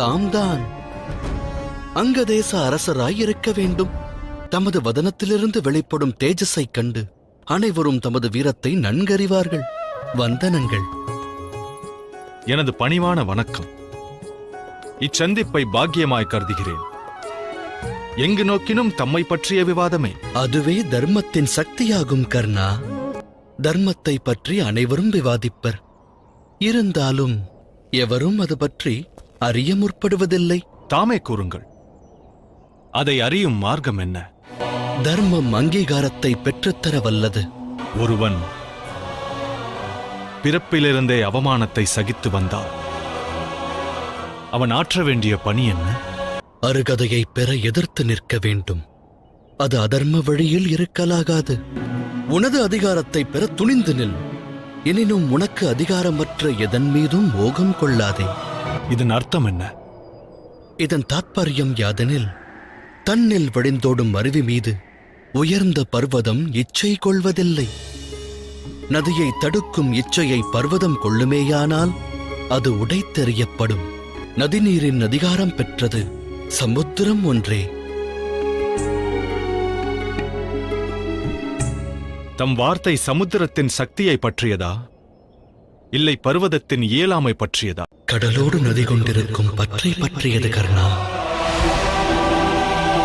தாம்தான். அங்கதேச அரசராய் இருக்க வேண்டும். தமது வதனத்திலிருந்து வெளிப்படும் தேஜஸைக் கண்டு அனைவரும் தமது வீரத்தை நன்கறிவார்கள். வந்தனங்கள். எனது பணிவான வணக்கம். இச்சந்திப்பை பாக்கியமாய் கருதுகிறேன். எங்கு நோக்கினும் தம்மை பற்றிய விவாதமே. அதுவே தர்மத்தின் சக்தியாகும் கர்ணா. தர்மத்தை பற்றி அனைவரும் விவாதிப்பர். இருந்தாலும் எவரும் அது பற்றி அறிய முற்படுவதில்லை தாமே கூறுங்கள். அதை அறியும் மார்க்கம் என்ன? தர்மம் அங்கீகாரத்தை பெற்றுத்தர வல்லது ஒருவன் பிறப்பிலிருந்தே அவமானத்தை சகித்து வந்தால் அவன் ஆற்ற வேண்டிய பணி என்ன? அருகதையை பெற எதிர்த்து நிற்க வேண்டும். அது அதர்ம வழியில் இருக்கலாகாது. உனது அதிகாரத்தை பெற துணிந்து நில். எனினும் உனக்கு அதிகாரமற்ற எதன் மீதும் மோகம் கொள்ளாதே. இதன் அர்த்தம் என்ன? இதன் தாத்பரியம் யாதெனில் தன்னில் வழிந்தோடும் அருவி மீது உயர்ந்த பர்வதம் இச்சை கொள்வதில்லை. நதியை தடுக்கும் இச்சையை பர்வதம் கொள்ளுமேயானால் அது உடைத்தெறியப்படும். நதிநீரின் அதிகாரம் பெற்றது சமுத்திரம் ஒன்றே. தம் வார்த்தை சமுத்திரத்தின் சக்தியை பற்றியதா? இல்லை பர்வதத்தின் இயலாமை பற்றியதா? கடலோடு நதி கொண்டிருக்கும் பற்றை பற்றியது கர்ணா.